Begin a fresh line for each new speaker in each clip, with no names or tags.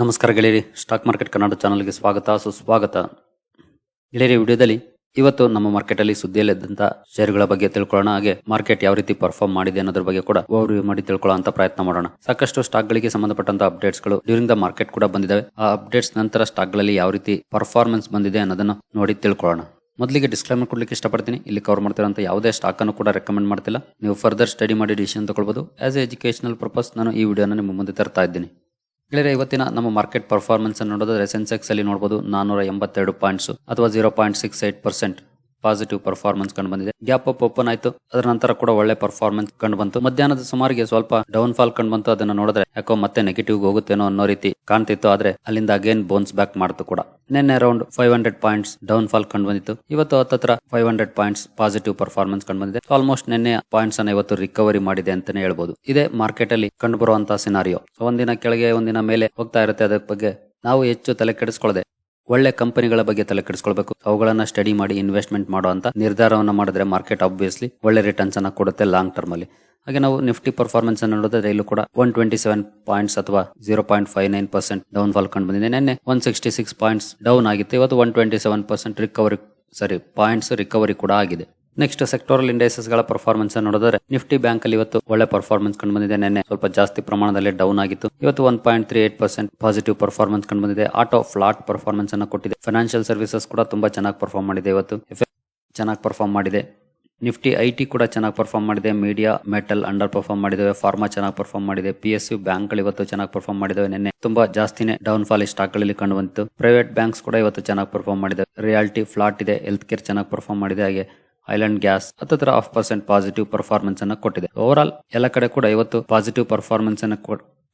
ನಮಸ್ಕಾರ ಗೆಳೆಯರಿ stock market Kannada ಚಾನಲ್ಗೆ ಸ್ವಾಗತ, ಸುಸ್ವಾಗತ. ಗೆಳೆಯರಿ ವಿಡಿಯೋದಲ್ಲಿ ಇವತ್ತು ನಮ್ಮ ಮಾರ್ಕೆಟ್ ಅಲ್ಲಿ ಸುದ್ದಿಯಲ್ಲಿದ್ದಂತ ಶೇರ್ಗಳ ಬಗ್ಗೆ ತಿಳ್ಕೊಳ್ಳೋಣ, ಹಾಗೆ ಮಾರ್ಕೆಟ್ ಯಾವ ರೀತಿ ಪರ್ಫಾರ್ಮ್ ಮಾಡಿದೆ ಅನ್ನೋದ್ರ ಬಗ್ಗೆ ಕೂಡ ಓವರ್ವ್ಯೂ ಮಾಡಿ ತಿಳ್ಕೊಳ್ಳೋ ಪ್ರಯತ್ನ ಮಾಡೋಣ. ಸಾಕಷ್ಟು ಸ್ಟಾಕ್ ಗಳಿಗೆ ಸಂಬಂಧಪಟ್ಟಂತ ಅಪ್ಡೇಟ್ಸ್ಗಳು ಡ್ಯೂರಿಂಗ್ ದ ಮಾರ್ಕೆಟ್ ಕೂಡ ಬಂದಿದ್ದಾವೆ. ಆ ಅಪ್ಡೇಟ್ಸ್ ನಂತರ ಸ್ಟಾಕ್ಗಳಲ್ಲಿ ಯಾವ ರೀತಿ ಪರ್ಫಾರ್ಮೆನ್ಸ್ ಬಂದಿದೆ ಅನ್ನೋದನ್ನು ನೋಡಿ ತಿಳ್ಕೊಳ್ಳೋಣ. ಮೊದಲಿಗೆ ಡಿಸ್ಕ್ಲೈಮರ್ ಕೊಡ್ಲಿಕ್ಕೆ ಇಷ್ಟಪಡ್ತೀನಿ. ಇಲ್ಲಿ ಕವರ್ ಮಾಡ್ತಿರೋಂಥ ಯಾವುದೇ ಸ್ಟಾಕ್ ಅನ್ನು ಕೂಡ ರೆಕಮೆಂಡ್ ಮಾಡ್ತಿಲ್ಲ. ನೀವು ಫರ್ದರ್ ಸ್ಟಡಿ ಮಾಡಿ ಡಿಸಿಷನ್ ತಗೊಳ್ಬಹುದು ಆಸ್ ಎ ಎಜುಕೇಶನಲ್ ಪರ್ಪಸ್ ನಾನು ಈ ವಿಡಿಯೋನ ನಿಮ್ಮ ಮುಂದೆ ತರ್ತಾ ಇದ್ದೀನಿ. ಗೆಳೆಯರೆ, ಇವತ್ತಿನ ನಮ್ಮ ಮಾರ್ಕೆಟ್ ಪರ್ಫಾರ್ಮೆನ್ಸ್ ಅನ್ನು ಸೆನ್ಸೆಕ್ಸ್ ಅಲ್ಲಿ ನೋಡಬಹುದು ನಾನೂರ ಎಂಬತ್ತೆರಡು ಪಾಯಿಂಟ್ಸ್ ಅಥವಾ zero point six eight percent positive performance ಕಂಡು ಬಂದಿದೆ. ಗ್ಯಾಪ್ ಅಪ್ ಓಪನ್ ಆಯ್ತು. ಅದರ ನಂತರ ಕೂಡ ಒಳ್ಳೆ ಪರ್ಫಾರ್ಮೆನ್ಸ್ ಕಂಡು ಬಂತು. ಮಧ್ಯಾಹ್ನದ ಸುಮಾರಿಗೆ ಸ್ವಲ್ಪ ಡೌನ್ ಫಾಲ್ ಕಂಡು ಬಂತು. ಅದನ್ನ ನೋಡಿದ್ರೆ ಯಾಕೋ ಮತ್ತೆ ನೆಗೆಟಿವ್ ಹೋಗುತ್ತೇನೋ ಅನ್ನೋ ರೀತಿ ಕಾಣ್ತಿತ್ತು. ಆದ್ರೆ ಅಲ್ಲಿಂದ ಅಗೇನ್ ಬೋನ್ಸ್ ಬ್ಯಾಕ್ ಮಾಡ್ತು ಕೂಡ. ನಿನ್ನೆ around five hundred points down fall ಕಂಡು ಬಂದಿತ್ತು. ಇವತ್ತು ಹತ್ತತ್ರ five hundred points positive performance ಕಂಡು ಬಂದಿದೆ. ಆಲ್ಮೋಸ್ಟ್ ನಿನ್ನೆ ಪಾಯಿಂಟ್ಸ್ ಅನ್ನ ಇವತ್ತು ರಿಕವರಿ ಮಾಡಿದೆ ಅಂತಾನೆ ಹೇಳ್ಬೋದು. ಇದೇ ಮಾರ್ಕೆಟ್ ಅಲ್ಲಿ ಕಂಡು ಬರುವಂತಹ ಸಿನಾರಿಯೋ ಒಂದಿನ ಕೆಳಗೆ, ಒಂದಿನ ಮೇಲೆ ಹೋಗ್ತಾ ಇರುತ್ತೆ. ಅದರ ಬಗ್ಗೆ ನಾವು ಹೆಚ್ಚು ತಲೆ ಕೆಡಿಸ್ಕೊಳ್ಳದೆ ಒಳ್ಳೆ ಕಂಪನಿಗಳ ಬಗ್ಗೆ ತಲೆ ಕೆಡಿಸ್ಕೊಳ್ಬೇಕು. ಅವುಗಳನ್ನ ಸ್ಟಡಿ ಮಾಡಿ ಇನ್ವೆಸ್ಟ್ಮೆಂಟ್ ಮಾಡುವಂತ ನಿರ್ಧಾರವನ್ನು ಮಾಡಿದ್ರೆ ಮಾರ್ಕೆಟ್ ಆಬ್ವಿಯಸ್ಲಿ ಒಳ್ಳೆ ರಿಟರ್ನ್ಸ್ ಅನ್ನ ಕೊಡುತ್ತೆ ಲಾಂಗ್ ಟರ್ಮ್ ಅಲ್ಲಿ. ಹಾಗೆ ನಾವು ನಿಫ್ಟಿ ಪರ್ಫಾರ್ಮೆನ್ಸ್ ಅನ್ನು ನೋಡಿದ್ರೆ ಇಲ್ಲೂ ಕೂಡ ಒನ್ ಟ್ವೆಂಟಿ ಸೆವೆನ್ ಪಾಯಿಂಟ್ಸ್ ಅಥವಾ zero point five nine percent down fall ಕಂಡು ಬಂದಿದೆ ನಿನ್ನೆ one sixty six points down ಆಗಿತ್ತು. ಇವತ್ತು one twenty seven percent recovery sorry points recovery ಕೂಡ ಆಗಿದೆ. ನೆಕ್ಸ್ಟ್ ಸೆಕ್ಟೋರಲ್ ಇಂಡೈಸಸ್ಗಳ ಪರ್ಫಾರ್ಮೆನ್ಸ್ ನೋಡಿದ್ರೆ ನಿಫ್ಟಿ ಬ್ಯಾಂಕ್ ಅಲ್ಲಿ ಇವತ್ತು ಒಳ್ಳೆ ಪರ್ಫಾರ್ಮೆನ್ಸ್ ಕಂಡು ಬಂದಿದೆ ನಿನ್ನೆ ಸ್ವಲ್ಪ ಜಾಸ್ತಿ ಪ್ರಮಾಣದಲ್ಲಿ ಡೌನ್ ಆಗಿತ್ತು. ಇವತ್ತು one point three eight percent positive performance ಕಂಡು ಬಂದಿದೆ ಆಟೋ ಫ್ಲಾಟ್ ಪರ್ಫಾರ್ಮೆನ್ಸ್ ಅನ್ನು ಕೊಟ್ಟಿದೆ. ಫೈನಾನ್ಷಿಯಲ್ ಸರ್ವಿಸಸ್ ಕೂಡ ತುಂಬಾ ಚೆನ್ನಾಗಿ ಪರ್ಫಾರ್ಮ್ ಮಾಡಿದೆ ಇವತ್ತು. ಚೆನ್ನಾಗಿ ಪರ್ಫಾರ್ಮ್ ಮಾಡಿದೆ. ನಿಫ್ಟಿ ಐ ಟಿ ಕೂಡ ಚೆನ್ನಾಗಿ ಪರ್ಫಾರ್ಮ್ ಮಾಡಿದೆ. ಮೀಡಿಯಾ ಮೆಟಲ್ ಅಂಡರ್ ಪರ್ಫಾರ್ಮ್ ಮಾಡಿದೆ ಫಾರ್ಮಾ ಚೆನ್ನಾಗಿ ಪರ್ಫಾರ್ಮ್ ಮಾಡಿದೆ. ಪಿ ಎಸ್ ಯು ಬ್ಯಾಂಕ್ಗಳು ಇವತ್ತು ಚೆನ್ನಾಗಿ ಪರ್ಫಾರ್ಮ್ ಮಾಡಿದಾವೆ. ನಿನ್ನೆ ತುಂಬಾ ಜಾಸ್ತಿನೇ ಡೌನ್ ಫಾಲ್ ಸ್ಟಾಕ್ಗಳಲ್ಲಿ ಕಂಡು ಬಂತು ಪ್ರೈವೇಟ್ ಬ್ಯಾಂಕ್ಸ್ ಕೂಡ ಇವತ್ತು ಚೆನ್ನಾಗಿ ಪರ್ಫಾರ್ಮ್ ಮಾಡಿದೆ. ರಿಯಾಲಿಟಿ ಫ್ಲಾಟ್ ಇದೆ. ಹೆಲ್ತ್ ಕೇರ್ ಚೆನ್ನಾಗಿ ಪರ್ಫಾರ್ಮ್ ಮಾಡಿದೆ. ಹಾಗೆ ಐಲ್ಯಾಂಡ್ ಗ್ಯಾಸ್ ಹತ್ತತ್ರ ಹಾಫ್ ಪರ್ಸೆಂಟ್ ಪಾಸಿಟಿವ್ ಪರ್ಫಾರ್ಮೆನ್ಸ್ ಅನ್ನ ಕೊಟ್ಟಿದೆ. ಓವರ್ ಆಲ್ ಎಲ್ಲ ಕಡೆ ಕೂಡ ಇವತ್ತು ಪಾಸಿಟಿವ್ ಪರ್ಫಾರ್ಮೆನ್ಸ್ ಅನ್ನ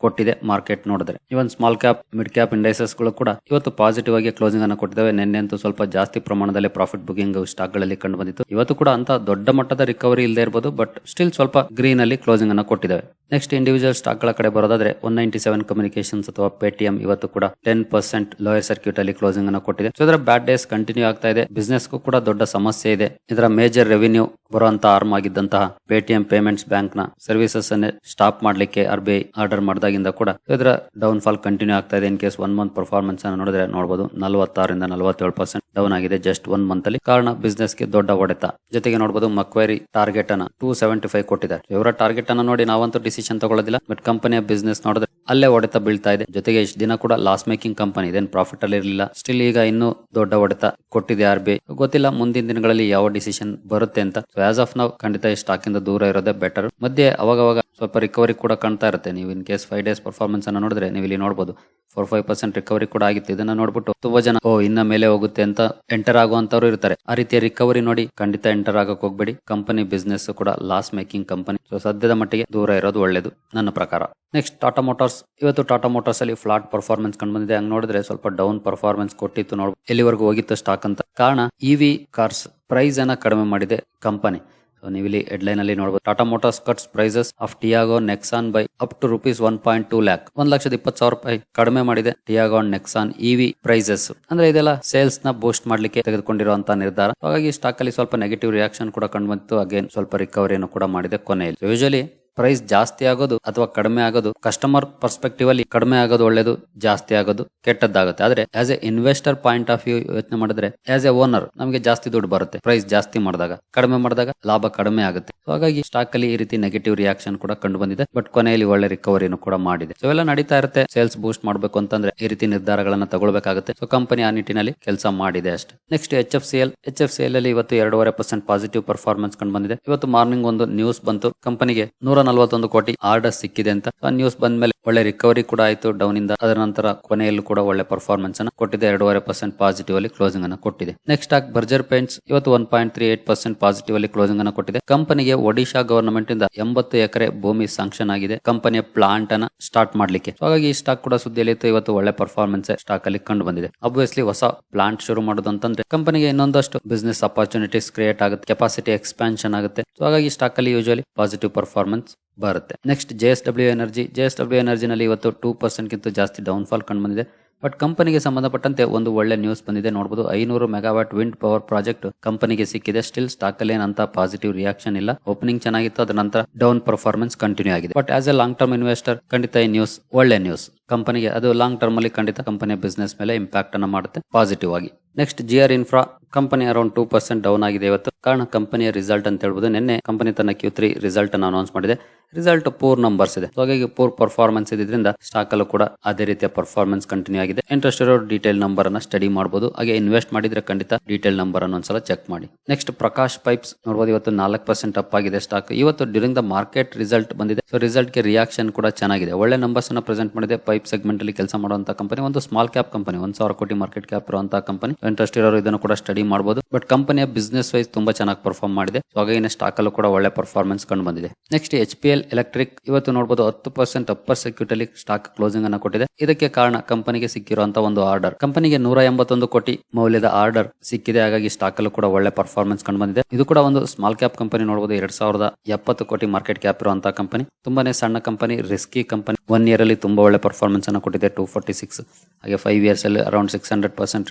ಕೊಟ್ಟಿದೆ ಮಾರ್ಕೆಟ್ ನೋಡಿದ್ರೆ. Even small cap mid cap ಇಂಡೈಸಸ್ಗಳು ಕೂಡ ಇವತ್ತು ಪಾಸಿಟಿವ್ ಆಗಿ ಕ್ಲೋಸಿಂಗ್ ಅನ್ನು ಕೊಟ್ಟಿದ್ದಾವೆ. ನಿನ್ನೆ ಅಂತೂ ಸ್ವಲ್ಪ ಜಾಸ್ತಿ ಪ್ರಮಾಣದಲ್ಲಿ ಪ್ರಾಫಿಟ್ ಬುಕಿಂಗ್ ಸ್ಟಾಕ್ಗಳಲ್ಲಿ ಕಂಡು ಬಂದಿತ್ತು. ಇವತ್ತು ಕೂಡ ಅಂತ ದೊಡ್ಡ ಮಟ್ಟದ ರಿಕವರಿ ಇಲ್ಲದೆ ಇರಬಹುದು ಬಟ್ ಸ್ಟಿಲ್ ಸ್ವಲ್ಪ ಗ್ರೀನ್ ಅಲ್ಲಿ ಕ್ಲೋಸಿಂಗ್ ಅನ್ನು ಕೊಟ್ಟಿದ್ದಾವೆ. ನೆಕ್ಸ್ಟ್ ಇಂಡಿವಿಜುವಲ್ ಸ್ಟಾಕ್ಗಳ ಕಡೆ ಬರೋದಾದ್ರೆ ಒನ್ ನೈಂಟಿ ಸೆವೆನ್ ಕಮ್ಯುನಿಕೇಶನ್ಸ್ ಅಥವಾ ಪೇಟಿಎಂ ಇವತ್ತು ಕೂಡ ಟೆನ್ ಪರ್ಸೆಂಟ್ ಲೋಯರ್ ಸರ್ಕ್ಯೂಟ್ ಅಲ್ಲಿ ಕ್ಲೋಸಿಂಗ್ ಅನ್ನು ಕೊಟ್ಟಿದೆ. ಸೊ ಇದರ ಬ್ಯಾಡ್ ಡೇಸ್ ಕಂಟಿನ್ಯೂ ಆಗ್ತಾ ಇದೆ. ಬಿಸ್ನೆಸ್ ಕೂಡ ದೊಡ್ಡ ಸಮಸ್ಯೆ ಇದೆ. ಇದರ ಮೇಜರ್ ರೆವಿನ್ಯೂ ಬರುವಂತಹ ಆರ್ಮ್ ಆಗಿದ್ದಂತಹ ಪೇಟಿಎಂ ಪೇಮೆಂಟ್ಸ್ ಬ್ಯಾಂಕ್ನ ಸರ್ವಿಸಸ್ ಅನ್ನ ಸ್ಟಾಪ್ ಮಾಡ್ಲಿಕ್ಕೆ ಆರ್ ಬಿ ಐ ಆರ್ಡರ್ ಮಾಡಿದಾಗಿಂದ ಕೂಡ ಇದರ ಡೌನ್ ಫಾಲ್ ಕಂಟಿನ್ಯೂ ಆಗ್ತಾ ಇದೆ. In case one month performance ಅನ್ನು ನೋಡಿದ್ರೆ ನೋಡಬಹುದು ನಲವತ್ತಾರರಿಂದ ನಲವತ್ತೇಳು ಪರ್ಸೆಂಟ್ ಡೌನ್ ಆಗಿದೆ ಜಸ್ಟ್ ಒನ್ ಮಂತ್ ಅಲ್ಲಿ. ಕಾರಣ ಬಿಸ್ನೆಸ್ಗೆ ದೊಡ್ಡ ಹೊಡೆತ. ಜೊತೆಗೆ ನೋಡಬಹುದು ಮಕ್ವೇರಿ ಟಾರ್ಗೆಟ್ ಅನ್ನ ಟೂ ಸೆವೆಂಟಿ ಫೈವ್ ಕೊಟ್ಟಿದ್ದಾರೆ. ಇವರ ಟಾರ್ಗೆಟ್ ಅನ್ನ ನೋಡಿ ನಾವಂತೂ ಡಿಸಿಷನ್ ತಗೊಳ್ಳೋದಿಲ್ಲ ಬಟ್ ಕಂಪನಿಯ ಬಿಸ್ನೆಸ್ ನೋಡಿದ್ರೆ ಅಲ್ಲೇ ಹೊಡೆತ ಬೀಳ್ತಾ ಇದೆ. ಜೊತೆಗೆ ಇಷ್ಟು ದಿನ ಕೂಡ ಲಾಸ್ ಮೇಕಿಂಗ್ ಕಂಪನಿ ಇದೇನು ಪ್ರಾಫಿಟ್ ಅಲ್ಲಿ ಇರಲಿಲ್ಲ. ಸ್ಟಿಲ್ ಈಗ ಇನ್ನೂ ದೊಡ್ಡ ಹೊಡೆತ ಕೊಟ್ಟಿದೆ ಆರ್ ಬಿ ಗೊತ್ತಿಲ್ಲ ಮುಂದಿನ ದಿನಗಳಲ್ಲಿ ಯಾವ ಡಿಸಿಷನ್ ಬರುತ್ತೆ ಅಂತ. ಸೊ ಆಸ್ ಆಫ್ ನಾವ್ ಖಂಡಿತ ಈ ಸ್ಟಾಕ್ ಇಂದ ದೂರ ಇರೋದೇ ಬೆಟರ್ ಮಧ್ಯೆ ಅವಾಗವಾಗ ಸ್ವಲ್ಪ ರಿಕವರಿ ಕೂಡ ಕಾಣ್ತಾ ಇರುತ್ತೆ. ನೀವು in case five days performance ಅನ್ನ ನೋಡಿದ್ರೆ ನೀವು ಇಲ್ಲಿ ನೋಡಬಹುದು ಫೋರ್ ಫೈವ್ ಪರ್ಸೆಂಟ್ ರಿಕವರಿ ಕೂಡ ಆಗಿತ್ತು. ಇದನ್ನ ನೋಡ್ಬಿಟ್ಟು ತುಂಬಾ ಜನ, ಓ, ಇನ್ನ ಮೇಲೆ ಹೋಗುತ್ತೆ ಅಂತ ಎಂಟರ್ ಆಗುವಂತವ್ರು ಇರ್ತಾರೆ. ಆ ರೀತಿಯ ರಿಕವರಿ ನೋಡಿ ಖಂಡಿತ ಎಂಟರ್ ಆಗಕ್ ಹೋಗ್ಬೇಡಿ. ಕಂಪನಿ ಬಿಸ್ನೆಸ್ ಕೂಡ ಲಾಸ್ ಮೇಕಿಂಗ್ ಕಂಪನಿ ಸೊ ಸದ್ಯದ ಮಟ್ಟಿಗೆ ದೂರ ಇರೋದು ಒಳ್ಳೇದು, ನನ್ನ ಪ್ರಕಾರ. ನೆಕ್ಸ್ಟ್ ಟಾಟಾ ಮೋಟಾರ್ಸ್ ಇವತ್ತು ಟಾಟಾ ಮೋಟಾರ್ಸ್ ಅಲ್ಲಿ ಫ್ಲಾಟ್ ಪರ್ಫಾರ್ಮೆನ್ಸ್ ಕಂಡು ಬಂದಿದೆ. ಹಂಗ್ ನೋಡಿದ್ರೆ ಸ್ವಲ್ಪ ಡೌನ್ ಪರ್ಫಾರ್ಮೆನ್ಸ್ ಕೊಟ್ಟಿತ್ತು ನೋಡ್ ಎಲ್ಲಿವರೆಗೂ ಹೋಗಿತ್ತು ಸ್ಟಾಕ್ ಅಂತ. ಕಾರಣ ಇವಿ ಕಾರ್ಸ್ ಪ್ರೈಸ್ ಅನ್ನ ಕಡಿಮೆ ಮಾಡಿದೆ ಕಂಪನಿ ಸೊ ನೀವು ಇಲ್ಲಿ ಹೆಡ್ಲೈನ್ ಅಲ್ಲಿ ನೋಡಬಹುದು Tata Motors cuts prices of Tiago Nexon by up to rupees one point two lakh ಒಂದ್ ಲಕ್ಷದ ಇಪ್ಪತ್ತು ಸಾವಿರ ರೂಪಾಯಿ ಕಡಿಮೆ ಮಾಡಿದೆ ಟಿಯಾಗೋ ನೆಕ್ಸಾನ್ ಇವಿ ಪ್ರೈಸಸ್ ಅಂದ್ರೆ ಇದೆಲ್ಲ ಸೇಲ್ಸ್ನ ಬೂಸ್ಟ್ ಮಾಡ್ಲಿಕ್ಕೆ ತೆಗೆದುಕೊಂಡಿರುವಂತಹ ನಿರ್ಧಾರ. ಹಾಗಾಗಿ ಸ್ಟಾಕ್ ಅಲ್ಲಿ ಸ್ವಲ್ಪ ನೆಗೆಟಿವ್ ರಿಯಾಕ್ಷನ್ ಕೂಡ ಕಂಡು ಬಂತು. ಅಗೇನ್ ಸ್ವಲ್ಪ ರಿಕವರಿಯನ್ನು ಕೂಡ ಮಾಡಿದೆ ಕೊನೆಯಲ್ಲಿ. ಯೂಶಲಿ ಪ್ರೈಸ್ ಜಾಸ್ತಿ ಆಗೋದು ಅಥವಾ ಕಡಿಮೆ ಆಗೋದು ಕಸ್ಟಮರ್ ಪರ್ಸ್ಪೆಕ್ಟಿವ್ ಅಲ್ಲಿ ಕಡಿಮೆ ಆಗೋದು ಒಳ್ಳೇದು, ಜಾಸ್ತಿ ಆಗೋದು ಕೆಟ್ಟದ್ದಾಗುತ್ತೆ. ಆದ್ರೆ as a investor point of view ಯೋಚನೆ ಮಾಡಿದ್ರೆ ಆಸ್ ಎ ಓನರ್ ನಮಗೆ ಜಾಸ್ತಿ ದುಡ್ಡು ಬರುತ್ತೆ ಪ್ರೈಸ್ ಜಾಸ್ತಿ ಮಾಡಿದಾಗ. ಕಡಿಮೆ ಮಾಡಿದಾಗ ಲಾಭ ಕಡಿಮೆ ಆಗುತ್ತೆ. ಹಾಗಾಗಿ ಸ್ಟಾಕ್ ಅಲ್ಲಿ ಈ ರೀತಿ ನೆಗೆಟಿವ್ ರಿಯಾಕ್ಷನ್ ಕೂಡ ಕಂಡು ಬಂದಿದೆ ಬಟ್ ಕೊನೆಯಲ್ಲಿ ಒಳ್ಳೆ ರಿಕವರಿಯನ್ನು ಕೂಡ ಮಾಡಿದೆ. ಸೊ ಎಲ್ಲ ನಡೀತಾ ಇರುತ್ತೆ ಸೇಲ್ಸ್ ಬೂಸ್ಟ್ ಮಾಡಬೇಕು ಅಂತಂದ್ರೆ ಈ ರೀತಿ ನಿರ್ಧಾರಗಳನ್ನ ತಗೊಳ್ಬೇಕಾಗುತ್ತೆ. ಸೊ ಕಂಪನಿ ಆ ನಿಟ್ಟಿನಲ್ಲಿ ಕೆಲಸ ಮಾಡಿದೆ ಅಷ್ಟೇ. Next H F C L H F C L ಅಲ್ಲಿ ಇವತ್ತು ಎರಡೂವರೆ ಪರ್ಸೆಂಟ್ ಪಾಸಿಟಿವ್ ಪರ್ಫಾರ್ಮೆನ್ಸ್ ಕಂಡು ಬಂದಿದೆ. ಇವತ್ತು ಮಾರ್ನಿಂಗ್ ಒಂದು ನ್ಯೂಸ್ ಬಂತು ಕಂಪನಿಗೆ ನೂರ ನಲವತ್ತೊಂದು ಕೋಟಿ ಆರ್ಡರ್ ಸಿಕ್ಕಿದೆ ಅಂತ ನ್ಯೂಸ್ ಬಂದ ಮೇಲೆ ಒಳ್ಳೆ ರಿಕವರಿ ಕೂಡ ಆಯ್ತು. ಡೌನ್ ಇಂದ ಅದರ ನಂತರ ಕೊನೆಯಲ್ಲೂ ಕೂಡ ಒಳ್ಳೆ ಪರ್ಫಾರ್ಮೆನ್ಸ್ ಅನ್ನು ಕೊಟ್ಟಿದೆ. ಎರಡೂವರೆ ಪರ್ಸೆಂಟ್ ಪಾಸಿಟಿವ್ ಅಲ್ಲಿ ಕ್ಲೋಸಿಂಗ್ ಅನ್ನು ಕೊಟ್ಟಿದೆ. ನೆಕ್ಸ್ಟ್ ಸ್ಟಾಕ್ ಬರ್ಜರ್ ಪೇಂಟ್ಸ್ ಇವತ್ತು one point three eight percent positive ಅಲ್ಲಿ ಕ್ಲೋಸಿಂಗ್ ಅನ್ನು ಕೊಟ್ಟಿದೆ. ಕಂಪನಿಗೆ ಒಡಿಶಾ ಗವರ್ನಮೆಂಟ್ ಇಂದ ಎಂಬತ್ತು ಎಕರೆ ಭೂಮಿ ಸಾಂಕ್ಷನ್ ಆಗಿದೆ. ಕಂಪನಿಯ ಪ್ಲಾಂಟ್ ಅನ್ನ ಸ್ಟಾರ್ಟ್ ಮಾಡ್ಲಿಕ್ಕೆ. ಹಾಗಾಗಿ ಈ ಸ್ಟಾಕ್ ಕೂಡ ಸುದ್ದಿಯಲ್ಲಿ ಇವತ್ತು ಒಳ್ಳೆ ಪರ್ಫಾರ್ಮೆನ್ಸ್ ಸ್ಟಾಕ್ ಅಲ್ಲಿ ಕಂಡು ಬಂದಿದೆ. ಅಬ್ವಿಯಸ್ಲಿ ಹೊಸ ಪ್ಲಾಂಟ್ ಶುರು ಮಾಡೋದು ಅಂತಂದ್ರೆ ಕಂಪನಿಗೆ ಇನ್ನೊಂದಷ್ಟು ಬಿಸ್ನೆಸ್ ಅಪರ್ಚುನಿಟೀಸ್ ಕ್ರಿಯೇಟ್ ಆಗುತ್ತೆ. ಕೆಪಾಸಿಟಿ ಎಕ್ಸ್ಪಾನ್ಷನ್ ಆಗುತ್ತೆ. ಹಾಗಾಗಿ ಸ್ಟಾಕ್ ಅಲ್ಲಿ ಯೂಶಲಿ ಪಾಸಿಟಿವ್ ಪರ್ಫಾರ್ಮೆನ್ಸ್ ಬರುತ್ತೆ. Next J S W energy J S W ಎನರ್ಜಿನಲ್ಲಿ ಇವತ್ತು ಟೂ ಪರ್ಸೆಂಟ್ಗಿಂತ ಜಾಸ್ತಿ ಡೌನ್ ಫಾಲ್ ಕಂಡು ಬಂದಿದೆ. ಬಟ್ ಕಂಪನಿಗೆ ಸಂಬಂಧಪಟ್ಟಂತೆ ಒಂದು ಒಳ್ಳೆ ನ್ಯೂಸ್ ಬಂದಿದೆ. ನೋಡಬಹುದು ಐನೂರು ಮೆಗಾವಾಟ್ ವಿಂಡ್ ಪವರ್ ಪ್ರಾಜೆಕ್ಟ್ ಕಂಪನಿಗೆ ಸಿಕ್ಕಿದೆ. ಸ್ಟಿಲ್ ಸ್ಟಾಕ್ ಅಲ್ಲಿ ಏನಂತ ಪಾಸಿಟಿವ್ ರಿಯಾಕ್ಷನ್ ಇಲ್ಲ. ಓಪನಿಂಗ್ ಚೆನ್ನಾಗಿತ್ತು. ಅದರ ನಂತರ ಡೌನ್ ಪರ್ಫಾರ್ಮೆನ್ಸ್ ಕಂಟಿನ್ಯೂ ಆಗಿದೆ. But as a long term investor ಖಂಡಿತ ಈ ನ್ಯೂಸ್ ಒಳ್ಳೆ ನ್ಯೂಸ್ ಕಂಪನಿಗೆ, ಅದು ಲಾಂಗ್ ಟರ್ಮ್ ಅಲ್ಲಿ ಖಂಡಿತ ಕಂಪನಿಯ ಬಿಸ್ನೆಸ್ ಮೇಲೆ ಇಂಪ್ಯಾಕ್ಟ್ ಅನ್ನ ಮಾಡುತ್ತೆ ಪಾಸಿಟಿವ್ ಆಗಿ. Next G R infra company around two percent down ಆಗಿದೆ ಇವತ್ತು. ಕಾರಣ ಕಂಪನಿಯ ರಿಸಲ್ಟ್ ಅಂತ ಹೇಳ್ಬೋದು. ನಿನ್ನೆ ಕಂಪನಿ ತನ್ನ ಕ್ಯೂ ತ್ರೀ ರಿಸಲ್ಟ್ ಅನ್ನು ಅನೌನ್ಸ್ ಮಾಡಿದೆ. ರಿಸಲ್ಟ್ ಪೂರ್ ನಂಬರ್ಸ್ ಇದೆ. ಹಾಗಾಗಿ ಪೂರ್ ಪರ್ಫಾರ್ಮೆನ್ಸ್ ಇದ್ರಿಂದ ಸ್ಟಾಕ್ ಅಲ್ಲೂ ಕೂಡ ಅದೇ ರೀತಿಯ ಪರ್ಫಾರ್ಮೆನ್ಸ್ ಕಂಟಿನ್ಯೂ ಆಗಿದೆ. ಇಂಟ್ರೆಸ್ಟ್ ಇರೋ ಡೀಟೇಲ್ ನಂಬರ್ ಅನ್ನ ಸ್ಟಡಿ ಮಾಡಬಹುದು ಹಾಗೆ ಇನ್ವೆಸ್ಟ್ ಮಾಡಿದ್ರೆ ಖಂಡಿತ ಡೀಟೇಲ್ ನಂಬರ್ ಅನ್ನು ಒಂದ್ಸಲ ಚೆಕ್ ಮಾಡಿ. ನೆಕ್ಸ್ಟ್ ಪ್ರಕಾಶ್ ಪೈಪ್ಸ್ ನೋಡಬಹುದು ಇವತ್ತು ನಾಲ್ಕು ಪರ್ಸೆಂಟ್ ಅಪ್ ಆಗಿದೆ ಸ್ಟಾಕ್ ಇವತ್ತು ಡ್ಯೂರಿಂಗ್ ದ ಮಾರ್ಕೆಟ್ ರಿಸಲ್ಟ್ ಬಂದಿದೆ. ಸೊ ರಿಸಲ್ಟ್ಗೆ ರಿಯಾಕ್ಷನ್ ಕೂಡ ಚೆನ್ನಾಗಿದೆ. ಒಳ್ಳೆ ನಂಬರ್ಸ್ ಅನ್ನ ಪ್ರೆಸೆಂಟ್ ಮಾಡಿದೆ. ಪೈಪ್ ಸೆಗ್ಮೆಂಟ್ ಅಲ್ಲಿ ಕೆಲಸ ಮಾಡುವಂತ ಕಂಪನಿ ಒಂದು ಸ್ಮಾಲ್ ಕ್ಯಾಪ್ ಕಂಪನಿ ಒಂದ್ ಸಾವಿರ ಕೋಟಿ ಮಾರ್ಕೆಟ್ ಕ್ಯಾಪ್ ಇರುವಂತಹ ಕಂಪನಿ ಇಂಟ್ರೆಸ್ಟ್ ಇರೋರು ಇದನ್ನು ಕೂಡ ಸ್ಟಡಿ ಮಾಡಬಹುದು ಬಟ್ ಕಂಪನಿಯ ಬಿಸ್ನೆಸ್ ವೈಸ್ ತುಂಬಾ ಚೆನ್ನಾಗಿ ಪರ್ಫಾರ್ಮ್ ಮಾಡಿದೆ. ಸೊ ಹಾಗಾಗಿ ಸ್ಟಾಕ್ ಅಲ್ಲೂ ಕೂಡ ಒಳ್ಳೆ ಪರ್ಫಾರ್ಮೆನ್ಸ್ ಕಂಡು ಬಂದಿದೆ. Next H P L electric ಇವತ್ತು ನೋಡಬಹುದು ಹತ್ತು ಪರ್ಸೆಂಟ್ ಅಪ್ಪರ್ ಸೆಕ್ಯೂಟ್ ಅಲ್ಲಿ ಸ್ಟಾಕ್ ಕ್ಲೋಸಿಂಗ್ ಅನ್ನು ಕೊಟ್ಟಿದೆ. ಇದಕ್ಕೆ ಕಾರಣ ಕಂಪನಿಗೆ ಸಿಕ್ಕಿರುವಂತಹ ಒಂದು ಆರ್ಡರ್ ಕಂಪನಿಗೆ ನೂರ ಎಂಬತ್ತೊಂದು ಕೋಟಿ ಮೌಲ್ಯದ ಆರ್ಡರ್ ಸಿಕ್ಕಿದೆ. ಹಾಗಾಗಿ ಸ್ಟಾಕ್ ಅಲ್ಲೂ ಕೂಡ ಒಳ್ಳೆ ಪರ್ಫಾರ್ಮೆನ್ಸ್ ಕಂಡು ಬಂದಿದೆ. ಇದು ಕೂಡ ಒಂದು ಸ್ಮಾಲ್ ಕ್ಯಾಪ್ ಕಂಪನಿ ನೋಡಬಹುದು ಎರಡ್ ಸಾವಿರದ ಎಪ್ಪತ್ತು ಕೋಟಿ ಮಾರ್ಕೆಟ್ ಕ್ಯಾಪ್ ಇರುವಂತಹ ಕಂಪನಿ ತುಂಬಾನೇ ಸಣ್ಣ company risky company one year ಅಲ್ಲಿ ತುಂಬಾ ಒಳ್ಳೆ ಪರ್ಫಾರ್ಮೆನ್ಸ್ ಅನ್ನು ಕೊಟ್ಟಿದೆ ಟೂ ಫಾರ್ಟಿ ಸಿಕ್ಸ್ ಹಾಗೆ five ಇಯರ್ಸಲ್ಲಿ around six hundred percent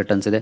returns ಇದೆ.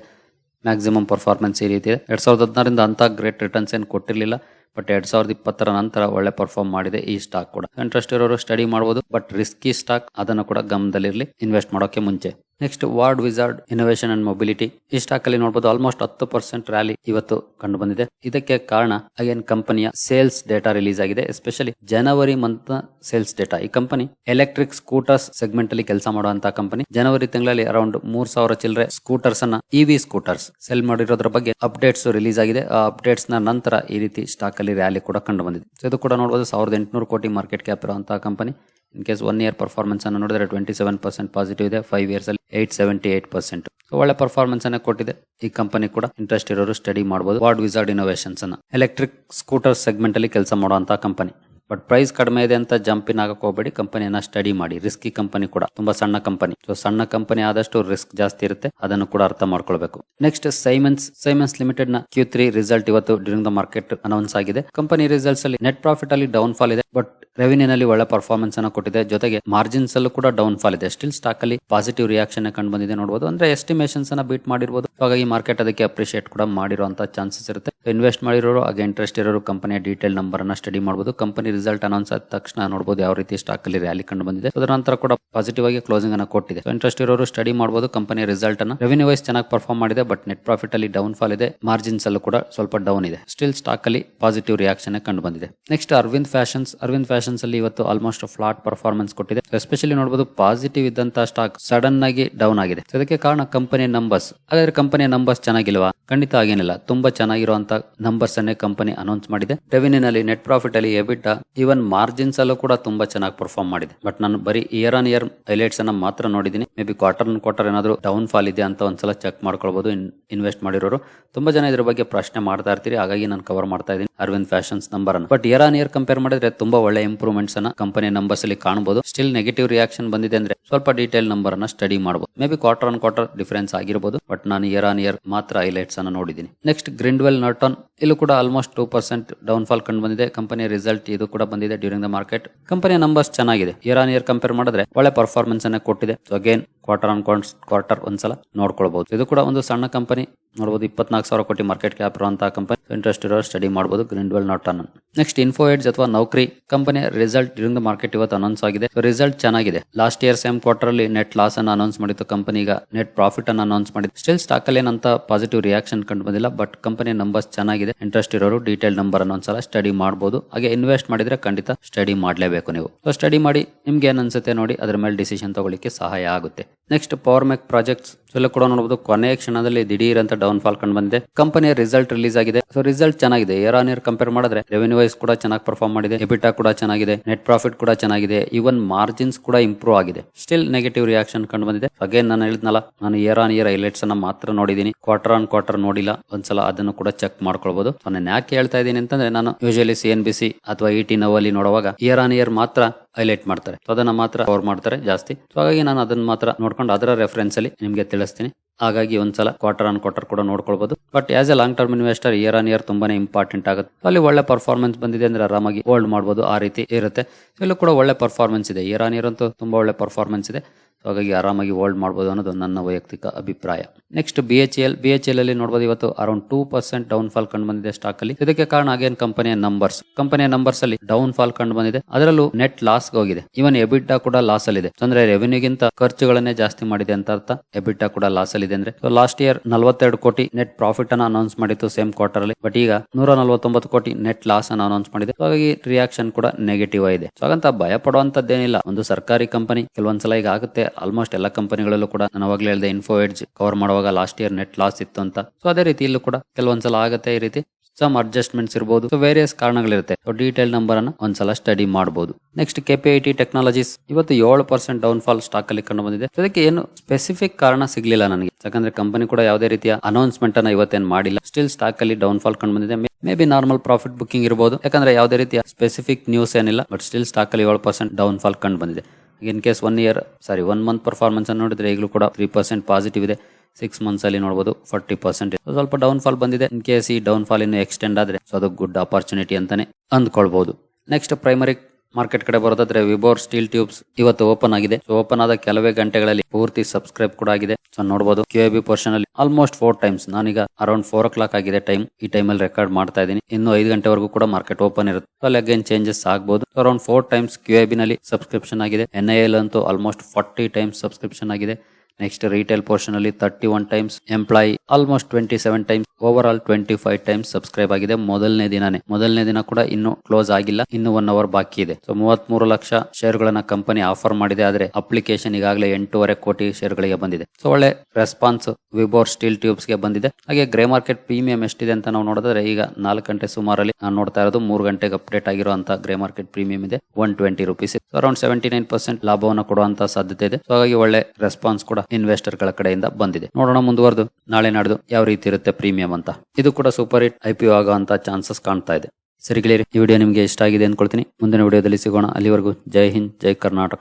ಮ್ಯಾಕ್ಸಿಮಮ್ ಪರ್ಫಾರ್ಮೆನ್ಸ್ ಈ ರೀತಿ ಇದೆ. ಎರಡು ಸಾವಿರದ ಹದಿನಾರಿಂದ ಅಂತ ಗ್ರೇಟ್ ರಿಟರ್ನ್ಸ್ ಏನು ಕೊಟ್ಟಿರಲಿಲ್ಲ ಬಟ್ ಎರಡು ಸಾವಿರದ ಇಪ್ಪತ್ತರ ನಂತರ ಒಳ್ಳೆ ಪರ್ಫಾರ್ಮ್ ಮಾಡಿದೆ ಈ ಸ್ಟಾಕ್ ಕೂಡ. ಇಂಟ್ರೆಸ್ಟ್ ಇರೋರು ಸ್ಟಡಿ ಮಾಡ್ಬೋದು ಬಟ್ ರಿಸ್ಕಿ ಸ್ಟಾಕ್ ಅದನ್ನು ಕೂಡ ಗಮನದಲ್ಲಿರಲಿ. ಇನ್ವೆಸ್ಟ್ ಮಾಡೋಕೆ ಮುಂಚೆ. Next Wardwizard innovation and mobility ಈ ಸ್ಟಾಕ್ ಅಲ್ಲಿ ನೋಡಬಹುದು ಆಲ್ಮೋಸ್ಟ್ ಹತ್ತು ಪರ್ಸೆಂಟ್ ರ್ಯಾಲಿ ಇವತ್ತು ಕಂಡು ಬಂದಿದೆ ಇದಕ್ಕೆ ಕಾರಣ ಅಗೇನ್ ಕಂಪನಿಯ ಸೇಲ್ಸ್ ಡೇಟಾ ರಿಲೀಸ್ ಆಗಿದೆ. ಎಸ್ಪೆಷಲಿ ಜನವರಿ ಮಂತ್ ಸೇಲ್ಸ್ ಡೇಟಾ ಈ ಕಂಪನಿ ಎಲೆಕ್ಟ್ರಿಕ್ ಸ್ಕೂಟರ್ಸ್ ಸೆಗ್ಮೆಂಟ್ ಅಲ್ಲಿ ಕೆಲಸ ಮಾಡುವಂತಹ ಕಂಪನಿ. ಜನವರಿ ತಿಂಗಳಲ್ಲಿ ಅರೌಂಡ್ ಮೂರ್ ಸಾವಿರ ಚಿಲ್ಲರೆ ಸ್ಕೂಟರ್ಸ್ ಅನ್ನ ಇವಿ ಸ್ಕೂಟರ್ಸ್ ಸೆಲ್ ಮಾಡಿರೋದ್ರ ಬಗ್ಗೆ ಅಪ್ಡೇಟ್ಸ್ ರಿಲೀಸ್ ಆಗಿದೆ. ಆ ಅಪ್ಡೇಟ್ಸ್ನ ನಂತರ ಈ ರೀತಿ ಸ್ಟಾಕ್ ಅಲ್ಲಿ ರ್ಯಾಲಿ ಕೂಡ ಕಂಡು ಬಂದಿದೆ ಇದು ಕೂಡ ನೋಡಬಹುದು ಸಾವಿರದ ಎಂಟುನೂರು ಕೋಟಿ ಮಾರ್ಕೆಟ್ ಕ್ಯಾಪ್ ಇರುವಂತಹ company. In case one year performance ಅನ್ನು ನೋಡಿದ್ರೆ ಟ್ವೆಂಟಿ ಸೆವೆನ್ ಪರ್ಸೆಂಟ್ ಪಾಸಿಟಿವ್ ಇದೆ. ಫೈವ್ ಇಯರ್ಸ್ ಅಲ್ಲಿ ಏಟ್ ಸೆವೆಂಟಿ ಏಟ್ ಪರ್ಸೆಂಟ್. ಒಳ್ಳೆ ಪರ್ಫಾರ್ಮೆನ್ಸ್ ಅನ್ನ ಕೊಟ್ಟಿದೆ. ಈ ಕಂಪನಿ ಕೂಡ ಇಂಟ್ರೆಸ್ಟ್ ಇರೋರು ಸ್ಟಡಿ ಮಾಡಬಹುದು ವಾರ್ಡ್ ವಿಸಾರ್ಡ್ ಇನೋವೇಷನ್ಸ್ ಅನ್ನ. ಎಲೆಕ್ಟ್ರಿಕ್ ಸ್ಕೂಟರ್ ಸೆಗ್ಮೆಂಟ್ ಅಲ್ಲಿ ಕೆಲಸ ಮಾಡುವಂತಹ ಕಂಪನಿ ಬಟ್ ಪ್ರೈಸ್ ಕಡಿಮೆ ಇದೆ ಅಂತ ಜಂಪ್ ಆಗಕ್ಕೆ ಹೋಗಬೇಡಿ. ಕಂಪನಿಯನ್ನ ಸ್ಟಡಿ ಮಾಡಿ. ರಿಸ್ಕಿ ಕಂಪನಿ ಕೂಡ. ತುಂಬಾ ಸಣ್ಣ ಕಂಪನಿ ಸೊ ಸಣ್ಣ ಕಂಪನಿ ಆದಷ್ಟು ರಿಸ್ಕ್ ಜಾಸ್ತಿ ಇರುತ್ತೆ. ಅದನ್ನು ಕೂಡ ಅರ್ಥ ಮಾಡ್ಕೊಳ್ಬೇಕು. ನೆಕ್ಸ್ಟ್ ಸೈಮನ್ಸ್ ಸೈಮನ್ಸ್ ಲಿಮಿಟೆಡ್ನ ಕ್ಯೂ ತ್ರೀ ರಿಸಲ್ಟ್ ಇವತ್ತು ಡ್ಯೂರಿಂಗ್ ದ ಮಾರ್ಕೆಟ್ ಅನೌನ್ಸ್ ಆಗಿದೆ. ಕಂಪನಿ ರಿಸಲ್ಟ್ಸ್ ಅಲ್ಲಿ ನೆಟ್ ಪ್ರಾಫಿಟ್ ಅಲ್ಲಿ ಡೌನ್ ಫಾಲ್ ಇದೆ. ಬಟ್ ರೆವಿನ್ಯೂ ನಲ್ಲಿ ಒಳ್ಳೆ ಪರ್ಫಾರ್ಮೆನ್ಸ್ ಅನ್ನು ಕೊಟ್ಟಿದೆ. ಜೊತೆಗೆ ಮಾರ್ಜಿನ್ಸ್ ಅಲ್ಲೂ ಕೂಡ ಡೌನ್ ಫಾಲ್ ಇದೆ. ಸ್ಟಿಲ್ ಸ್ಟಾಕ್ ಅಲ್ಲಿ ಪಾಸಿಟಿವ್ ರಿಯಾಕ್ಷನ್ ಕಂಡು ಬಂದಿದೆ ನೋಡಬಹುದು ಅಂದ್ರೆ ಎಸ್ಟಿಮೇಷನ್ಸ್ ಅನ್ನ ಬೀಟ್ ಮಾಡಿರಬಹುದು ಹಾಗಾಗಿ ಮಾರ್ಕೆಟ್ ಅದಕ್ಕೆ ಅಪ್ರಿಶಿಯೇಟ್ ಕೂಡ ಮಾಡಿರುವಂತಹ ಚಾನ್ಸಸ್ ಇರುತ್ತೆ. ಇನ್ವೆಸ್ಟ್ ಮಾಡಿರೋರು, ಹಾಗೆ ಇಂಟ್ರೆಸ್ಟ್ ಇರೋರು ಕಂಪನಿಯ ಡೀಟೇಲ್ ನಂಬರ್ ಅನ್ನ ಸ್ಟಡಿ ಮಾಡಬಹುದು ಕಂಪನಿ ರಿಸಲ್ಟ್ ಅನೌನ್ಸ್ ಆದ ತಕ್ಷಣ ನೋಡಬಹುದು ಯಾವ ರೀತಿ ಸ್ಟಾಕ್ ಅಲ್ಲಿ ರ್ಯಾಲಿ ಕಂಡು ಬಂದಿದೆ. ಅದರ ನಂತರ ಕೂಡ ಪಾಸಿಟಿವ್ ಆಗಿ ಕ್ಲೋಸಿಂಗ್ ಅನ್ನ ಕೊಟ್ಟಿದೆ. ಇಂಟ್ರೆಸ್ಟ್ ಇರೋರು ಸ್ಟಡಿ ಮಾಡಬಹುದು ಕಂಪನಿಯ ರಿಸಲ್ಟ್ ಅನ್ನ ರೆವಿನ್ಯೂ ವೈಸ್ ಚೆನ್ನಾಗಿ ಪರ್ಫಾರ್ಮ್ ಮಾಡಿದೆ. ಬಟ್ ನೆಟ್ ಪ್ರಾಫಿಟ್ ಅಲ್ಲಿ ಡೌನ್ ಫಾಲ್ ಇದೆ. ಮಾರ್ಜಿನ್ಸ್ ಅಲ್ಲೂ ಕೂಡ ಸ್ವಲ್ಪ ಡೌನ್ ಇದೆ. ಸ್ಟಿಲ್ ಸ್ಟಾಕ್ ಅಲ್ಲಿ ಪಾಸಿಟಿವ್ ರಿಯಾಕ್ಷನ್ ಕಂಡು ಬಂದಿದೆ. Next Arvind fashions Arvind fashions ಅಲ್ಲಿ ಇವತ್ತು ಆಲ್ಮೋಸ್ಟ್ ಫ್ಲಾಟ್ ಪರ್ಫಾರ್ಮೆನ್ಸ್ ಕೊಟ್ಟಿದೆ. ಎಸ್ಪೆಷಲಿ ನೋಡಬಹುದು ಪಾಸಿಟಿವ್ ಇದ್ದಂತ ಸ್ಟಾಕ್ ಸಡನ್ ಆಗಿ ಡೌನ್ ಆಗಿದೆ. ಅದಕ್ಕೆ ಕಾರಣ ಕಂಪನಿ ನಂಬರ್ಸ್ ಹಾಗಾದ್ರೆ ಕಂಪನಿ ನಂಬರ್ಸ್ ಚೆನ್ನಾಗಿಲ್ವಾ? ಖಂಡಿತ ಆಗೇನಿಲ್ಲ ತುಂಬಾ ಚೆನ್ನಾಗಿರುವಂತ ನಂಬರ್ಸ್ ಅನ್ನೇ ಕಂಪನಿ ಅನೌನ್ಸ್ ಮಾಡಿದೆ. ರೆವಿನ್ಯೂ ನಲ್ಲಿ ನೆಟ್ ಪ್ರಾಫಿಟ್ ಅಲ್ಲಿ ಎಬಿಟ್ ಇವನ್ ಮಾರ್ಜಿನ್ಸ್ ಅಲ್ಲೂ ಕೂಡ ತುಂಬಾ ಚೆನ್ನಾಗಿ ಪರ್ಫಾರ್ಮ್ ಮಾಡಿದೆ. ಬಟ್ ನಾನು ಬರೀ ಇಯರ್ ಆನ್ ಇಯರ್ ಹೈಲೈಟ್ಸ್ ಅನ್ನ ಮಾತ್ರ ನೋಡಿದೀನಿ ಮೇ ಬಿ ಕ್ವಾರ್ಟರ್ ಕ್ವಾರ್ಟರ್ ಏನಾದ್ರು ಡೌನ್ ಫಾಲ್ ಇದೆ ಅಂತ ಒಂದ್ಸಲ ಚೆಕ್ ಮಾಡ್ಕೊಳ್ಬಹುದು ಇನ್ವೆಸ್ಟ್ ಮಾಡಿರೋರು. ತುಂಬಾ ಜನ ಇದ್ರ ಬಗ್ಗೆ ಪ್ರಶ್ನೆ ಮಾಡ್ತಾ ಇರ್ತೀರಿ. ಹಾಗಾಗಿ ನಾನು ಕವರ್ ಮಾಡ್ತಾ ಇದ್ದೀನಿ ಅರವಿಂದ್ ಫ್ಯಾಷನ್ಸ್ ನಂಬರ್ ಅನ್ನು. But year on year compare ಮಾಡಿದ್ರೆ ತುಂಬಾ ಒಳ್ಳೆ ಇಂಪ್ರೂವ್ಮೆಂಟ್ಸ್ ಅನ್ನ ಕಂಪನಿ ನಂಬರ್ಸ್ ಅಲ್ಲಿ ಕಾಣಬಹುದು ಸ್ಟಿಲ್ ನೆಗೆಟಿವ್ ರಿಯಾಕ್ಷನ್ ಬಂದಿದೆ ಅಂದ್ರೆ ಸ್ವಲ್ಪ ಡೀಟೇಲ್ ನಂಬರ್ ಅನ್ನ ಸ್ಟಡಿ ಮಾಡಬಹುದು maybe quarter on quarter difference ಆಗಿರಬಹುದು ಬಟ್ ನಾನು ಇಯರ್ ಆನ್ ಇಯರ್ ಮಾತ್ರ ಹೈಲೈಟ್ಸ್ ಅನ್ನ ನೋಡಿದ್ದೀನಿ. ನೆಕ್ಸ್ಟ್ ಗ್ರಿಂಡ್ವೆಲ್ ನರ್ಟನ್ ಇಲ್ಲೂ ಕೂಡ almost two percent down fall ಕಂಡು ಬಂದಿದೆ. ಕಂಪನಿ ರಿಸಲ್ಟ್ ಇದು ಕೂಡ ಬಂದಿದೆ ಡ್ಯೂರಿಂಗ್ ದ ಮಾರ್ಕೆಟ್ ಕಂಪನಿಯ ನಂಬರ್ಸ್ ಚೆನ್ನಾಗಿದೆ. ಇಯರ್ ಆನ್ ಇಯರ್ ಕಂಪೇರ್ ಮಾಡಿದ್ರೆ ಒಳ್ಳೆ ಪರ್ಫಾರ್ಮೆನ್ಸ್ ಅನ್ನ ಕೊಟ್ಟಿದೆ. So again quarter on quarter ಒಂದ್ಸಲ ನೋಡ್ಕೊಳ್ಬಹುದು ಇದು ಕೂಡ ಒಂದು ಸಣ್ಣ ಕಂಪನಿ ನೋಡಬಹುದು ಇಪ್ಪತ್ನಾಲ್ಕು ಸಾವಿರ ಕೋಟಿ ಮಾರ್ಕೆಟ್ ಕ್ಯಾಪ್ ಇರುವಂತಹ ಕಂಪನಿ ಇಂಟ್ರೆಸ್ಟ್ ಇರೋರು ಸ್ಟಡಿ ಮಾಡಬಹುದು Grindwell Norton next Info Edge ಅಥವಾ Naukri company result during the market ಇವತ್ತು ಅನೌನ್ಸ್ ಆಗಿದೆ. ರಿಸಲ್ಟ್ ಚೆನ್ನಾಗಿದೆ. ಲಾಸ್ಟ್ ಇಯರ್ ಸೇಮ್ ಕ್ವಾರ್ಟರ್ ಅಲ್ಲಿ ನೆಟ್ ಲಾಸ್ ಅನ್ನು ಅನೌನ್ಸ್ ಮಾಡಿತ್ತು ಕಂಪನಿ ಈಗ ನೆಟ್ ಪ್ರಾಫಿಟ್ ಅನ್ನು ಅನೌನ್ಸ್ ಮಾಡಿತ್ತು. ಸ್ಟಿಲ್ ಸ್ಟಾಕ್ ಅಲ್ಲಿ ಏನಂತ ಪಾಸಿಟಿವ್ ರಿಯಾಕ್ಷನ್ ಕಂಡು ಬಂದಿಲ್ಲ ಬಟ್ ಕಂಪನಿ ನಂಬರ್ಸ್ ಚೆನ್ನಾಗಿದೆ. ಇಂಟ್ರೆಸ್ಟ್ ಇರೋರು ಡೀಟೇಲ್ ನಂಬರ್ ಅನ್ನು ಒಂದ್ಸಲ ಸ್ಟಡಿ ಮಾಡಬಹುದು ಹಾಗೆ ಇನ್ವೆಸ್ಟ್ ಮಾಡಿದ್ರೆ ಖಂಡಿತ ಸ್ಟಡಿ ಮಾಡಲೇಬೇಕು ನೀವು. ಸೊ ಸ್ಟಡಿ ಮಾಡಿ, ನಿಮ್ಗೆ ಏನ್ ಅನ್ಸುತ್ತೆ ನೋಡಿ, ಅದ್ರ ಮೇಲೆ ಡಿಸಿಷನ್ ತಗೊಳ್ಳಿಕ್ಕೆ ಸಹಾಯ ಆಗುತ್ತೆ. ನೆಕ್ಸ್ಟ್ ಪವರ್ ಮೆಕ್ ಪ್ರಾಜೆಕ್ಟ್ಸ್ ಎಲ್ಲ ಕೂಡ ನೋಡಬಹುದು ಕೊನೆಯ ಕ್ಷಣದಲ್ಲಿ ದಿಢೀರ್ ಅಂತ ಡೌನ್ ಫಾಲ್ ಕಂಡು ಬಂದಿದೆ. ಕಂಪನಿಯ ರಿಸಲ್ಟ್ ರಿಲೀಸ್ ಆಗಿದೆ. ಸೊ ರಿಸಲ್ಟ್ ಚೆನ್ನಾಗಿದೆ. ಇಯರ್ ಆನ್ ಇಯರ್ ಕಂಪೇರ್ ಮಾಡಿದ್ರೆ ರೆವೆನ್ಯೂ ವೈಸ್ ಕೂಡ ಚೆನ್ನಾಗಿ ಪರ್ಫಾರ್ಮ್ ಮಾಡಿದೆ. ಎಬಿಟಾ ಕೂಡ ಚೆನ್ನಾಗಿದೆ. ನೆಟ್ ಪ್ರಾಫಿಟ್ ಕೂಡ ಚೆನ್ನಾಗಿದೆ. ಈವನ್ ಮಾರ್ಜಿನ್ಸ್ ಕೂಡ ಇಂಪ್ರೂವ್ ಆಗಿದೆ. ಸ್ಟಿಲ್ ನೆಗೆಟಿವ್ ರಿಯಾಕ್ಷನ್ ಕಂಡು ಬಂದಿದೆ. ಅಗೇನ್ ನಾನು ಹೇಳಿದ್ನಲ್ಲ, ನಾನು ಇಯರ್ ಆನ್ ಇಯರ್ ಹೈಲೈಟ್ಸ್ ಅನ್ನ ಮಾತ್ರ ನೋಡಿದೀನಿ ಕ್ವಾರ್ಟರ್ ಆನ್ ಕ್ವಾರ್ಟರ್ ನೋಡಿಲ್ಲ. ಒಂದ್ಸಲ ಅದನ್ನು ಕೂಡ ಚೆಕ್ ಮಾಡ್ಕೊಳ್ಬಹುದು ನಾನು ಯಾಕೆ ಹೇಳ್ತಾ ಇದ್ದೀನಿ ಅಂತಂದ್ರೆ, ನಾನು usually C N B C ಅಥವಾ ಇ ಟಿ ನೋವಲ್ಲಿ ನೋಡುವಾಗ ಇಯರ್ ಆನ್ ಇಯರ್ ಮಾತ್ರ ಹೈಲೈಟ್ ಮಾಡ್ತಾರೆ. ಸೊ ಅದನ್ನ ಮಾತ್ರ ಕವರ್ ಮಾಡ್ತಾರೆ ಜಾಸ್ತಿ. ಸೊ ಹಾಗಾಗಿ ನಾನು ಅದನ್ನ ಮಾತ್ರ ನೋಡ್ಕೊಂಡು ಅದರ ರೆಫರೆನ್ಸ್ ಅಲ್ಲಿ ನಿಮಗೆ ತಿಳಿಸ್ತೀನಿ. ಹಾಗಾಗಿ ಒಂದ್ಸಲ ಕ್ವಾರ್ಟರ್ ಆನ್ ಕ್ವಾರ್ಟರ್ ಕೂಡ ನೋಡ್ಕೊಳ್ಬಹುದು but as a long term investor year on year ತುಂಬಾನೇ ಇಂಪಾರ್ಟೆಂಟ್ ಆಗುತ್ತೆ. ಅಲ್ಲಿ ಒಳ್ಳೆ ಪರ್ಫಾರ್ಮೆನ್ಸ್ ಬಂದಿದೆ ಅಂದ್ರೆ ಆರಾಮಾಗಿ ಹೋಲ್ಡ್ ಮಾಡಬಹುದು ಆ ರೀತಿ ಇರುತ್ತೆ. ಇಲ್ಲೂ ಕೂಡ ಒಳ್ಳೆ ಪರ್ಫಾರ್ಮೆನ್ಸ್ ಇದೆ. ಇಯರ್ ಆನ್ ಇಯರ್ ಅಂತೂ ತುಂಬಾ ಒಳ್ಳೆ ಪರ್ಫಾರ್ಮೆನ್ಸ್ ಇದೆ. So ಹಾಗಾಗಿ ಆರಾಮಾಗಿ ಹೋಲ್ಡ್ ಮಾಡಬಹುದು ಅನ್ನೋದು ನನ್ನ ವೈಯಕ್ತಿಕ ಅಭಿಪ್ರಾಯ. Next B H L B H L ಅಲ್ಲಿ ನೋಡಬಹುದು ಇವತ್ತು around two percent down fall ಕಂಡು ಬಂದಿದೆ ಸ್ಟಾಕ್ ಅಲ್ಲಿ. ಇದಕ್ಕೆ ಕಾರಣ ಅಗೇನ್ ಕಂಪನಿಯ ನಂಬರ್ಸ್ ಕಂಪನಿಯ ನಂಬರ್ಸ್ ಅಲ್ಲಿ ಡೌನ್ ಫಾಲ್ ಕಂಡು ಬಂದಿದೆ. ಅದರಲ್ಲೂ ನೆಟ್ ಲಾಸ್ ಹೋಗಿದೆ. ಇವನ್ ಎಬಿಟಾ ಕೂಡ ಲಾಸ್ ಅಲ್ಲಿ ಇದೆ ಅಂದ್ರೆ ರೆವೆನ್ಯೂಗಿಂತ ಖರ್ಚುಗಳನ್ನೇ ಜಾಸ್ತಿ ಮಾಡಿದೆ ಅಂತ ಅರ್ಥ. ಎಬಿಟಾ ಕೂಡ ಲಾಸ್ ಅಲ್ಲಿ ಇದೆ ಅಂದ್ರೆ ಲಾಸ್ಟ್ ಇಯರ್ ನಲವತ್ತೆರಡು ಕೋಟಿ ನೆಟ್ ಪ್ರಾಫಿಟ್ ಅನ್ನ ಅನೌನ್ಸ್ ಮಾಡಿತ್ತು ಸೇಮ್ ಕ್ವಾರ್ಟರ್ ಅಲ್ಲಿ. ಬಟ್ ಈಗ ನೂರ ನಲವತ್ತೊಂಬತ್ತು ಕೋಟಿ ನೆಟ್ ಲಾಸ್ ಅನ್ನ ಅನೌನ್ಸ್ ಮಾಡಿದೆ. ಹಾಗಾಗಿ ರಿಯಾಕ್ಷನ್ ಕೂಡ ನೆಗೆಟಿವ್ ಆಗಿದೆ. ಸೊ ಹಾಗಂತ ಭಯ ಪಡುವಂತದ್ದೇನಿಲ್ಲ ಒಂದು ಸರ್ಕಾರಿ ಕಂಪನಿ ಕೆಲವೊಂದ್ಸಲ ಈಗ ಆಗುತ್ತೆ. ಆಲ್ಮೋಸ್ಟ್ ಎಲ್ಲ ಕಂಪನಿಗಳಲ್ಲೂ ಕೂಡ ನಾನು ಅವಾಗಲೇ ಹೇಳಿದೆ ಇನ್ಫೋ ಎಡ್ಜ್ ಕವರ್ ಮಾಡುವಾಗ ಲಾಸ್ಟ್ ಇಯರ್ ನೆಟ್ ಲಾಸ್ ಇತ್ತು ಅಂತ. ಸೊ ಅದೇ ರೀತಿ ಇಲ್ಲೂ ಕೂಡ ಕೆಲವೊಂದ್ಸಲ ಆಗುತ್ತೆ ಈ ರೀತಿ. ಸಮ್ ಅಡ್ಜಸ್ಟ್ಮೆಂಟ್ಸ್ ಇರಬಹುದು ಸೊ ವೇರಿಯಸ್ ಕಾರಣಗಳಿರುತ್ತೆ. ಸೊ ಡೀಟೇಲ್ ನಂಬರ್ ಅನ್ನ ಒಂದ್ಸಲ ಸ್ಟಡಿ ಮಾಡಬಹುದು ನೆಕ್ಸ್ಟ್ ಕೆಪಿಐಟಿ ಟೆಕ್ನಾಲಜೀಸ್ ಇವತ್ತು ಏಳು ಪರ್ಸೆಂಟ್ ಡೌನ್ ಫಾಲ್ ಸ್ಟಾಕ್ ಅಲ್ಲಿ ಕಂಡು ಬಂದಿದೆ. ಅದಕ್ಕೆ ಏನು ಸ್ಪೆಸಿಫಿಕ್ ಕಾರಣ ಸಿಗ್ಲಿಲ್ಲ ನನಗೆ. ಯಾಕಂದ್ರೆ ಕಂಪನಿ ಕೂಡ ಯಾವುದೇ ರೀತಿಯ ಅನೌನ್ಸ್ಮೆಂಟ್ ಅನ್ನ ಇವತ್ತೇನು ಮಾಡಿಲ್ಲ. ಸ್ಟಿಲ್ ಸ್ಟಾಕ್ ಅಲ್ಲಿ ಡೌನ್ ಫಾಲ್ ಕಂಡು ಬಂದಿದೆ. Maybe normal profit booking ಇರಬಹುದು ಯಾಕಂದ್ರೆ ಯಾವುದೇ ರೀತಿಯ ಸ್ಪೆಸಿಫಿಕ್ ನ್ಯೂಸ್ ಏನಿಲ್ಲ ಬಟ್ ಸ್ಟಿಲ್ ಸ್ಟಾಕ್ ಅಲ್ಲಿ ಏಳು ಪರ್ಸೆಂಟ್ ಡೌನ್ ಫಾಲ್ ಕಂಡು ಬಂದಿದೆ. In case one year sorry one month performance ನೋಡಿದ್ರೆ ಈಗಲೂ ಕೂಡ ತ್ರೀ ಪರ್ಸೆಂಟ್ ಪಾಸಿಟಿವ್ ಇದೆ. ಸಿಕ್ಸ್ ಮಂತ್ಸ್ ಅಲ್ಲಿ ನೋಡಬಹುದು ಫಾರ್ಟಿ ಪರ್ಸೆಂಟ್ ಸ್ವಲ್ಪ ಡೌನ್ ಫಾಲ್ ಬಂದಿದೆ. ಇನ್ ಕೇಸ್ ಈ ಡೌನ್ ಫಾಲ್ ಇನ್ನು ಎಕ್ಸ್ಟೆಂಡ್ ಆದ್ರೆ, ಸೊ ಅದು ಗುಡ್ ಅಪೋರ್ಚುನಿಟಿ ಅಂತಾನೆ ಅಂದ್ಕೊಳ್ಬಹುದು ನೆಕ್ಸ್ಟ್ ಪ್ರೈಮರಿ ಮಾರ್ಕೆಟ್ ಕಡೆ ಬರೋದಾದ್ರೆ ವಿಬೋರ್ ಸ್ಟೀಲ್ ಟ್ಯೂಬ್ಸ್ ಇವತ್ತು ಓಪನ್ ಆಗಿದೆ. ಓಪನ್ ಆದ ಕೆಲವೇ ಗಂಟೆಗಳಲ್ಲಿ ಪೂರ್ತಿ ಸಬ್ಸ್ಕ್ರೈಬ್ ಕೂಡ ಆಗಿದೆ. ಸೊ ನೋಡಬಹುದು ಕ್ಯೂ ಬಿ ಪೋರ್ಷನ್ ಅಲ್ಲಿ ಆಲ್ಮೋಸ್ಟ್ ಫೋರ್ ಟೈಮ್ಸ್ ನಾನೀಗ ಅರೌಂಡ್ ಫೋರ್ ಓ ಕ್ಲಾಕ್ ಆಗಿದೆ ಟೈಮ್ ಈ ಟೈಮ್ ಅಲ್ಲಿ ರೆಕಾರ್ಡ್ ಮಾಡ್ತಾ ಇದ್ದೀನಿ. ಇನ್ನು ಐದು ಗಂಟೆವರೆಗೂ ಕೂಡ ಮಾರ್ಕೆಟ್ ಓಪನ್ ಇರುತ್ತೆ. ಅಲ್ಲಿ ಅಗೇನ್ ಚೇಂಜಸ್ ಆಗಬಹುದು around four times Q B ನಲ್ಲಿ ಸಬ್ಸ್ಕ್ರಿಪ್ಷನ್ ಆಗಿದೆ. ಎನ್ ಐ ಎಲ್ ಅಂತೂ ಆಲ್ಮೋಸ್ಟ್ ಫಾರ್ಟಿ ಟೈಮ್ಸ್ ಸಬ್ಸ್ಕ್ರಿಪ್ಷನ್ ಆಗಿದೆ. ನೆಕ್ಸ್ಟ್ ರಿಟೇಲ್ ಪೋರ್ಷನ್ ಅಲ್ಲಿ thirty one times employee almost twenty seven times overall twenty five times subscribe ಆಗಿದೆ. ಮೊದಲನೇ ದಿನನೇ. ಮೊದಲನೇ ದಿನ ಕೂಡ ಇನ್ನು ಕ್ಲೋಸ್ ಆಗಿಲ್ಲ. ಇನ್ನು ಒನ್ ಅವರ್ ಬಾಕಿ ಇದೆ. ಸೊ ಮೂವತ್ತ್ ಮೂರು ಲಕ್ಷ ಶೇರ್ಗಳನ್ನ ಕಂಪನಿ ಆಫರ್ ಮಾಡಿದೆ. ಆದ್ರೆ ಅಪ್ಲಿಕೇಶನ್ ಈಗಾಗಲೇ ಎಂಟೂವರೆ ಕೋಟಿ ಶೇರ್ ಗಳಿಗೆ ಬಂದಿದೆ. ಸೊ ಒಳ್ಳೆ ರೆಸ್ಪಾನ್ಸ್ ವಿಬೋರ್ ಸ್ಟೀಲ್ ಟ್ಯೂಬ್ಸ್ಗೆ ಬಂದಿದೆ. ಹಾಗೆ ಗ್ರೇ ಮಾರ್ಕೆಟ್ ಪ್ರೀಮಿಯಂ ಎಷ್ಟಿದೆ ಅಂತ ನಾವು ನೋಡಿದ್ರೆ ಈಗ ನಾಲ್ಕು ಗಂಟೆ ಸುಮಾರಲ್ಲಿ ನಾನು ನೋಡ್ತಾ ಇರೋದು ಮೂರು ಗಂಟೆಗೆ ಅಪ್ಡೇಟ್ ಆಗಿರುವಂತ ಗ್ರೇ ಮಾರ್ಕೆಟ್ ಪ್ರೀಮಿಯಂ ಇದೆ. One twenty rupees around seventy nine percent ಲಾಭವನ್ನು ಕೊಡುವಂತ ಸಾಧ್ಯತೆ ಇದೆ. ಸೊ ಹಾಗಾಗಿ ಒಳ್ಳೆ ರೆಸ್ಪಾನ್ಸ್ ಕೂಡ ಇನ್ವೆಸ್ಟರ್ಗಳ ಕಡೆಯಿಂದ ಬಂದಿದೆ. ನೋಡೋಣ ಮುಂದುವರೆದು. ನಾಳೆ ನಾಡ್ದು ಯಾವ ರೀತಿ ಇರುತ್ತೆ ಪ್ರೀಮಿಯಂ ಅಂತ. ಇದು ಕೂಡ ಸೂಪರ್ ಹಿಟ್ ಐ ಪಿ ಆಗುವಂತ ಚಾನ್ಸಸ್ ಕಾಣ್ತಾ ಇದೆ. ಸರಿ ಗೆಳೆಯರಿ, ಈ ವಿಡಿಯೋ ನಿಮಗೆ ಇಷ್ಟ ಆಗಿದೆ ಅನ್ಕೊಳ್ತೀನಿ ಮುಂದಿನ ವಿಡಿಯೋದಲ್ಲಿ ಸಿಗೋಣ. ಅಲ್ಲಿವರೆಗೂ ಜೈ ಹಿಂದ್, ಜೈ ಕರ್ನಾಟಕ.